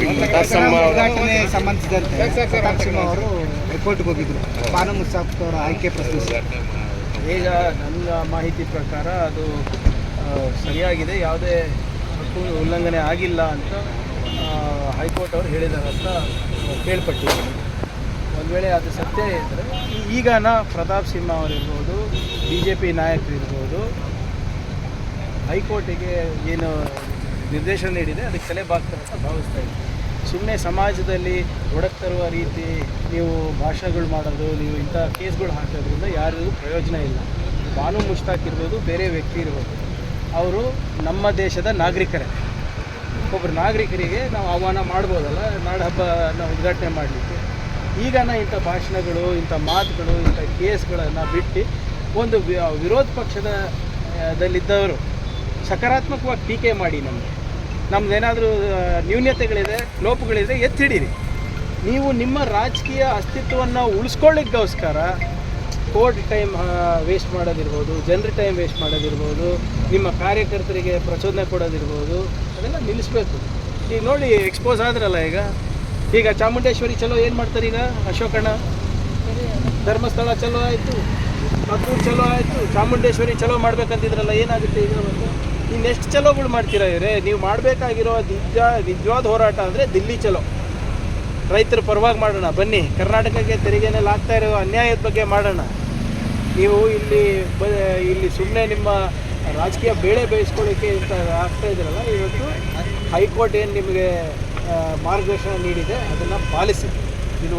ಉದ್ಘಾಟನೆ ಸಂಬಂಧಿಸಿದಂತೆ ಪ್ರತಾಪ್ ಸಿಂಹ ಅವರು ಹೈಕೋರ್ಟ್ಗೆ ಹೋಗಿದ್ರು. ಬಾನು ಮುಸಾಫ್ ಅವರ ಆಯ್ಕೆ ಪ್ರಶ್ನಿಸಿ. ಈಗ ನನ್ನ ಮಾಹಿತಿ ಪ್ರಕಾರ ಅದು ಸರಿಯಾಗಿದೆ. ಯಾವುದೇ ಹಕ್ಕು ಉಲ್ಲಂಘನೆ ಆಗಿಲ್ಲ ಅಂತ ಹೈಕೋರ್ಟ್ ಅವರು ಹೇಳಿದ್ದಾರೆ ಅಂತ ಕೇಳ್ಪಟ್ಟಿದ್ದೀನಿ. ಒಂದು ವೇಳೆ ಅದು ಸತ್ಯ ಇದ್ದರೆ ಈಗನ ಪ್ರತಾಪ್ ಸಿಂಹ ಅವರಿರ್ಬೋದು ಬಿ ಜೆ ಪಿ ನಾಯಕರಿರ್ಬೋದು ಹೈಕೋರ್ಟಿಗೆ ಏನು ನಿರ್ದೇಶನ ನೀಡಿದೆ, ಅದಕ್ಕೆ ತಲೆ ಬಾಗ್ತಾರೆ ಅಂತ ಭಾವಿಸ್ತಾ ಇದ್ದೀನಿ. ಸುಮ್ಮನೆ ಸಮಾಜದಲ್ಲಿ ಒಡಕ್ ತರುವ ರೀತಿ ನೀವು ಭಾಷಣಗಳು ಮಾಡೋದು, ನೀವು ಇಂಥ ಕೇಸ್ಗಳು ಹಾಕೋದ್ರಿಂದ ಯಾರಿಗೂ ಪ್ರಯೋಜನ ಇಲ್ಲ. ಬಾನು ಮುಷ್ತಾಕ್ ಇರ್ಬೋದು ಬೇರೆ ವ್ಯಕ್ತಿ ಇರ್ಬೋದು. ಅವರು ನಮ್ಮ ದೇಶದ ನಾಗರಿಕರೇ. ಒಬ್ಬರು ನಾಗರಿಕರಿಗೆ ನಾವು ಆಹ್ವಾನ ಮಾಡ್ಬೋದಲ್ಲ, ನಾಡ ಹಬ್ಬನ ಉದ್ಘಾಟನೆ ಮಾಡಲಿಕ್ಕೆ. ಈಗನ ಇಂಥ ಭಾಷಣಗಳು, ಇಂಥ ಮಾತುಗಳು, ಇಂಥ ಕೇಸ್ಗಳನ್ನು ಬಿಟ್ಟು ಒಂದು ವಿರೋಧ ಪಕ್ಷದ ದಲ್ಲಿದ್ದವರು ಸಕಾರಾತ್ಮಕವಾಗಿ ಟೀಕೆ ಮಾಡಿ ನಮಗೆ. ನಮ್ದೇನಾದರೂ ನ್ಯೂನ್ಯತೆಗಳಿದೆ ಲೋಪಗಳಿದೆ, ಎತ್ತಿಡೀರಿ. ನೀವು ನಿಮ್ಮ ರಾಜಕೀಯ ಅಸ್ತಿತ್ವವನ್ನು ಉಳಿಸ್ಕೊಳ್ಳಿಕ್ಕೋಸ್ಕರ ಕೋರ್ಟ್ ಟೈಮ್ ವೇಸ್ಟ್ ಮಾಡೋದಿರ್ಬೋದು, ಜನರ ಟೈಮ್ ವೇಸ್ಟ್ ಮಾಡೋದಿರ್ಬೋದು, ನಿಮ್ಮ ಕಾರ್ಯಕರ್ತರಿಗೆ ಪ್ರಚೋದನೆ ಕೊಡೋದಿರ್ಬೋದು, ಅದೆಲ್ಲ ನಿಲ್ಲಿಸ್ಬೇಕು. ಈಗ ನೋಡಿ ಎಕ್ಸ್ಪೋಸ್ ಆದ್ರಲ್ಲ ಈಗ. ಈಗ ಚಾಮುಂಡೇಶ್ವರಿ ಚಲೋ ಏನು ಮಾಡ್ತಾರೆ ಈಗ? ಅಶೋಕಣ್ಣ? ಧರ್ಮಸ್ಥಳ ಚಲೋ ಆಯಿತು. ಮದ್ದೂರು ಚಲೋ ಆಯಿತು. ಚಾಮುಂಡೇಶ್ವರಿ ಚಲೋ ಮಾಡ್ಬೇಕಂತಿದ್ರಲ್ಲ, ಏನಾಗುತ್ತೆ ಈಗ ಮತ್ತೆ ಇನ್ನು ಎಷ್ಟು ಚಲೋಗಳು ಮಾಡ್ತೀರಾ ಇವರೇ? ನೀವು ಮಾಡಬೇಕಾಗಿರೋ ನಿಜ ನಿಜವಾದ ಹೋರಾಟ ಅಂದರೆ ದಿಲ್ಲಿ ಚಲೋ. ರೈತರ ಪರವಾಗಿ ಮಾಡೋಣ. ಬನ್ನಿ, ಕರ್ನಾಟಕಕ್ಕೆ ತೆರಿಗೆನಲ್ಲಿ ಆಗ್ತಾ ಇರೋ ಅನ್ಯಾಯದ ಬಗ್ಗೆ ಮಾಡೋಣ. ನೀವು ಇಲ್ಲಿ ಬ, ಇಲ್ಲಿ ಸುಮ್ಮನೆ ನಿಮ್ಮ ರಾಜಕೀಯ ಬೇಳೆ ಬೇಯಿಸ್ಕೊಳ್ಳೋಕ್ಕೆ ಅಂತ ಆಗ್ತಾ ಇದ್ದೀರಲ್ಲ ಇವತ್ತು ಹೈಕೋರ್ಟ್ ಏನು ನಿಮಗೆ ಮಾರ್ಗದರ್ಶನ ನೀಡಿದೆ, ಅದನ್ನು ಪಾಲಿಸಿ.